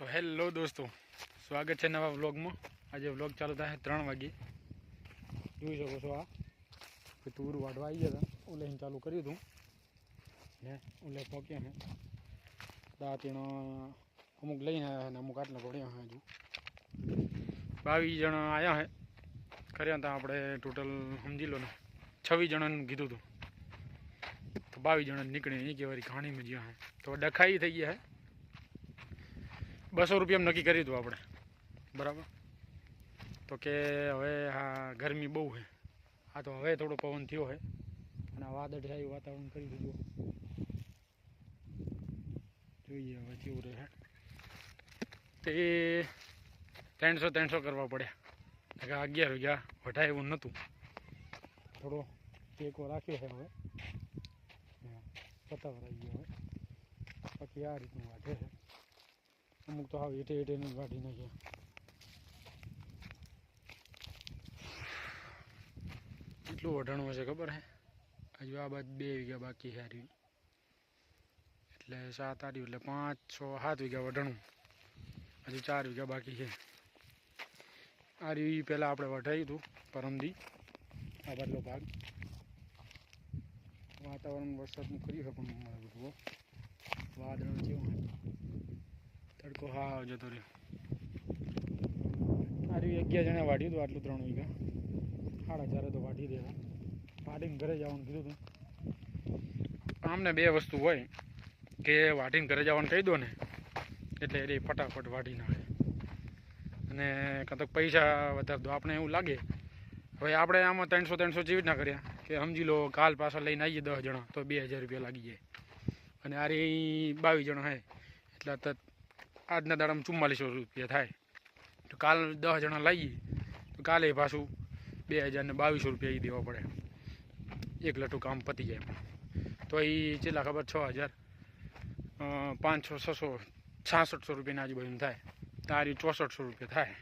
તો હેલો દોસ્તો, સ્વાગત છે નવા વ્લોગમાં. આજે વ્લોગ ચાલુ થાય ત્રણ વાગે. જોઈ શકો છો આ. તુર વાઢવા આવી ગયા હતા. ઓલે ચાલુ કર્યું હતું. ને ઓલે પહોંચ્યા હે. દાંતીણો અમુક લઈને આવ્યા ને અમુક આટલા પડ્યા હે હજુ. બાવીસ જણા આવ્યા હે. કર્યા હતા આપણે ટોટલ સમજી લો ને. છવ્વીસ જણાનું કીધું હતું. તો બાવીસ જણા નીકળે એ કહેવાય ઘાણીમાં જ્યાં હે. તો ડખાઈ થઈ ગયા હે. બસો રૂપિયામાં નક્કી કરી દઉં આપણે. બરાબર? તો કે હવે હા, ગરમી બહુ છે. આ તો હવે થોડો પવન થયો છે. અને આ વાદળ છે વાતાવરણ કરી દીધું. જોઈએ હવે કેવું રહે. તે ત્રણસો ત્રણસો કરવા પડ્યા. અગિયાર વાગ્યા વઢાય એવું નહોતું. થોડો ટેકો રાખ્યો છે હવે. પતાવર આવી ગયો હવે. બાકી આ રીતનું વાઢે છે. અમુક તો હાવ હેઠે હેઠે જ વાઢી નાખ્યા. કેટલું વઢાણું હશે ખબર હે? હજુ આ બાદ બે વીઘા બાકી હારી એટલે સાત આર્યું એટલે પાંચ, છ, સાત વીઘા વઢાણું. હજુ ચાર વીઘા બાકી છે. આ રહ્યું પહેલાં આપણે વઢાયું હતું, પરમદી. આ બદલો ભાગ. વાતાવરણ વરસાદનું કર્યું છે પણ બધું વાદળ જેવું હા જતો રહ્યો આ રહ્યું અગિયાર જણા વાઢ્યું હતું આટલું ત્રણ વીઘા. સાડા ચારે તો વાઢી દેવા. વાઢીને ઘરે જવાનું કીધું હતું આમને બે વસ્તુ હોય કે વાઢીને ઘરે જવાનું કહી દો ને, એટલે એ ફટાફટ વાઢી નાખે. અને કાં તો પૈસા વધારે દો, આપણે એવું લાગે. હવે આપણે આમાં ત્રણસો ત્રણસો જેવી ના કર્યા કે સમજી લો કાલ પાછા લઈને આવીએ દસ જણા, તો બે હજાર રૂપિયા લાગી જાય. અને આ રે બાવીસ જણા હે. એટલે તો આજના દાડામાં ચુમ્માલીસો રૂપિયા થાય. તો કાલ દસ જણા લાવીએ તો કાલે પાછું બે હજાર ને બાવીસો રૂપિયા એ દેવા પડે. એક લટું કામ પતી જાય. તો એ ચેલા ખબર છ હજાર પાંચસો, છસો, છાસઠસો રૂપિયાની આજુબાજુનું થાય. તારી ચોસઠસો રૂપિયા થાય.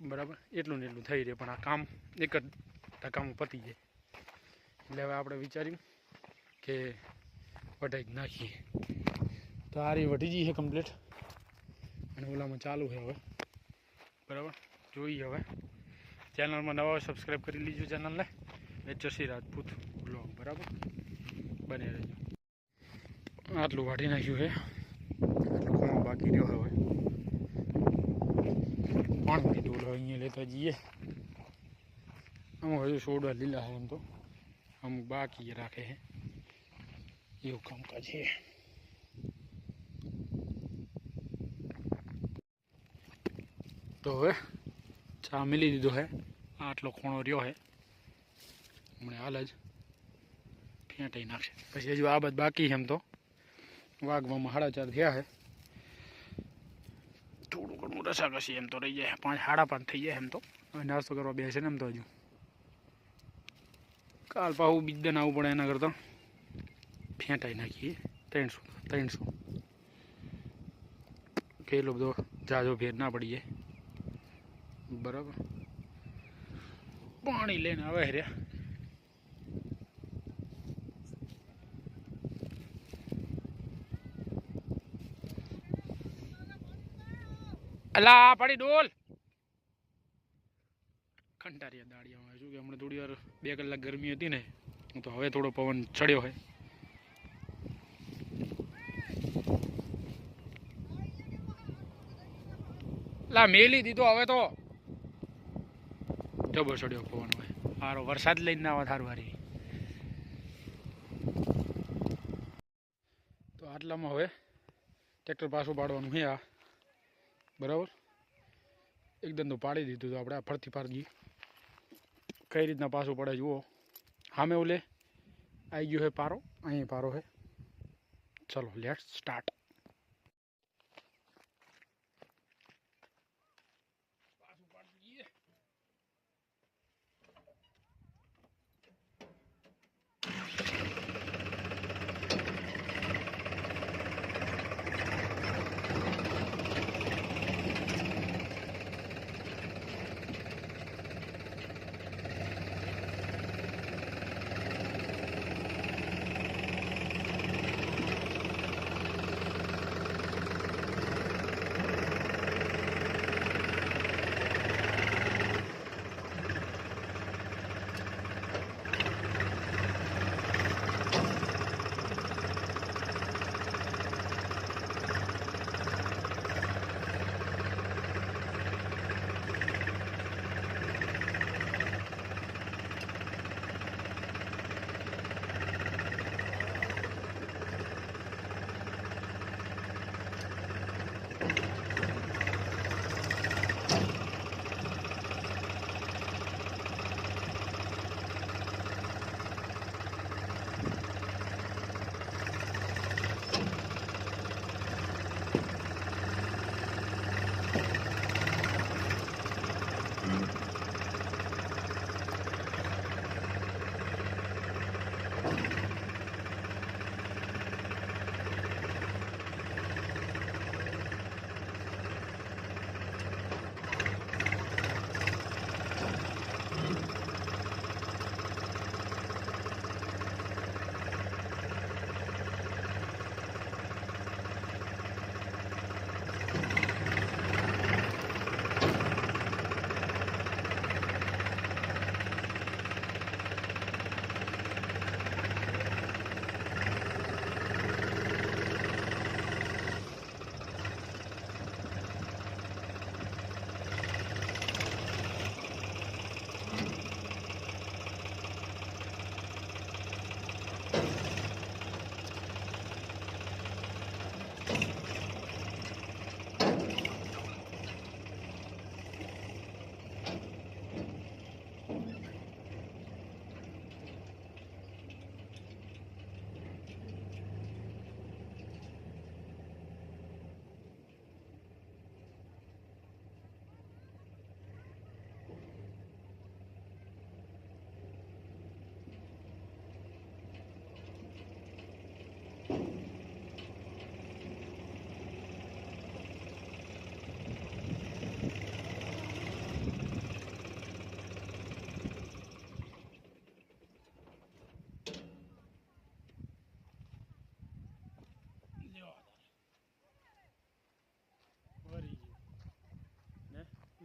બરાબર? એટલું ને એટલું થઈ રહે, પણ આ કામ એક જ ટકામાં પતી જાય. એટલે હવે આપણે વિચાર્યું કે વઢાઈ જ નાખીએ. તો આ રહી વઢી જઈ છે કમ્પ્લીટ અને ઓલામાં ચાલુ છે હવે. બરાબર? જોઈએ હવે. ચેનલમાં નવા સબસ્ક્રાઈબ કરી લીજો ચેનલને એચસી રાજપૂત બ્લોગ બરાબર? બને રહેજો. આટલું વાઢી નાખ્યું છે. આટલું કોણ બાકી રહ્યો હવે. પણ કીધું હવે અહીંયા લેતા જઈએ? અમુક હજુ સોડા લીલા છે એમ તો. અમુક બાકી રાખે છે. એવું કામકાજ છે. તો હવે ચા મિલી દીધો હે. આટલો ખૂણો રહ્યો હે. હમણાં હાલ જ ફેંટાઈ નાખશે પછી હજુ આ બાદ બાકી છે એમ તો. વાઘવામાં સાડા ચાર થયા છે થોડું ઘણું રસાકસી એમ તો રહી જાય. પાંચ સાડા પાંચ થઈ જાય એમ તો. હવે નાસ્તો કરવા બેસે ને એમ તો હજુ. કાલ પાછું બીજદાન આવવું પડે એના કરતાં. ફેંટાઈ નાખીએ. ત્રણસો ત્રણસો. કેટલો બધો જાજો ફેર ના પડી જાય. બરાબર. પાણી લઈને આવે રહ્યા. અલા પડી ડોલ. કંટારિયા દાડિયામાં શું કે હમણાં થોડી વાર બે કલાક ગરમી હતી ને, હું તો હવે થોડો પવન ચડ્યો હોય. લા મેલી દીધો હવે તો. જબર ચડ્યો પવન હોય. સારો વરસાદ લઈને ના આવે થારું હારી તો આટલામાં હવે ટ્રેક્ટર પાછું પાડવાનું છે આ. બરાબર? એકદમ તો પાડી દીધું તો આપણે ફરતી ફરતી કઈ રીતના પાછું પડે જુઓ. સામે ઓલે. આવી ગયો હે પારો. અહીં પારો હે ચલો લેટ સ્ટાર્ટ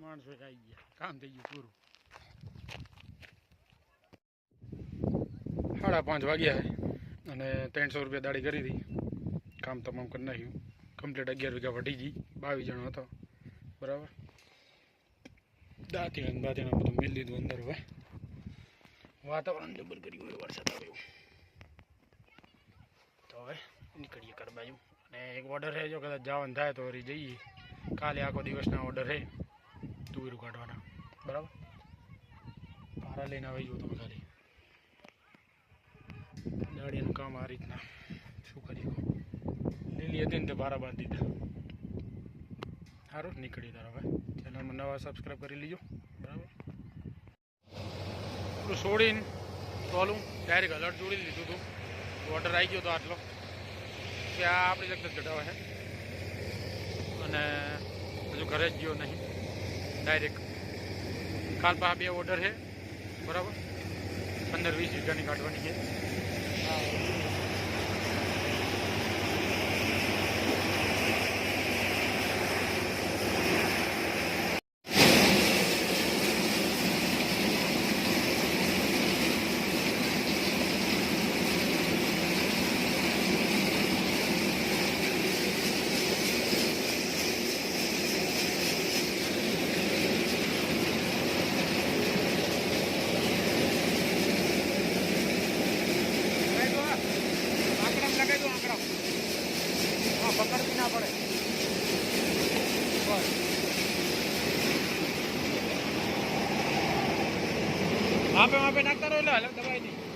માણસો આવી ગયા. કામ થઈ ગયું પૂરું. સાડા પાંચ વાગ્યા અને ત્રણસો રૂપિયા દાડી કરી હતી. કામ તમામ કરી નાખ્યું. કમ્પ્લીટ અગિયાર વીઘા વટી ગઈ. બાવીસ જણો હતો. બરાબર? દાંતી ને બાતી બધું મેળ લીધું અંદર હવે. વાતાવરણ જબર કર્યું હોય વરસાદ આવ્યો તો હવે નીકળીએ કર બાજુ. અને એક ઓર્ડર છે, જો કદાચ જવાનું થાય તો વળી જઈએ. કાલે આખો દિવસના ઓર્ડર છે. તુવેરું કાઢવાના. બરાબર? પારા લઈને આવી જવું તમે ખાલી. દાડીનું કામ આ રીતના. શું કરી લીલી હતી ને તે ભારા બાંધી દીધા. સારું નીકળી તારા હવે ચેનલમાં નવા સબસ્ક્રાઈબ કરી લીજો. બરાબર? એટલું છોડીને ટોલું ડાયરેક્ટ અલર્ટ જોડી લીધું હતું ઓર્ડર આવી ગયો હતો આટલો. ત્યાં આપણી લગ્ન ઘટાવા છે. અને હજુ ઘરે જ ગયો નહીં. ડાયરેક્ટ કાલ પા બે ઓર્ડર છે. બરાબર? પંદર વીસ વીઘાની કાઢવાની છે લગાઈ દો આંકડામાં લગાઈ દો આંકડા હા પકડતી ના પડે બસ માપે માપે નાખતા રહો એટલે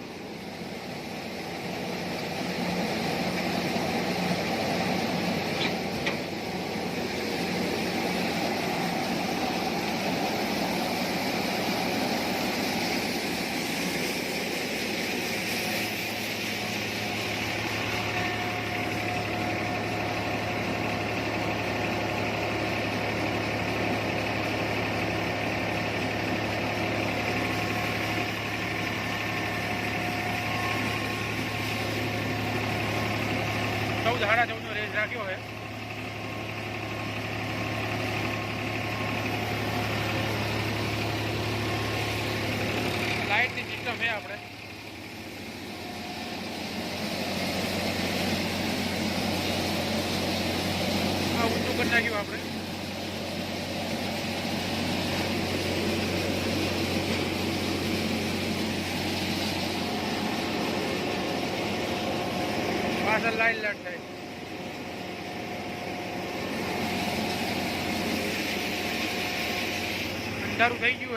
ચૌદ સાડા ચૌદનો રેસ રાખ્યો છે. લાઇટની સિસ્ટમ છે આપણે. આ ઊંચું કરી નાખ્યું આપણે. પાછળ લાઈન લાઈટ અંધારું થઈ ગયું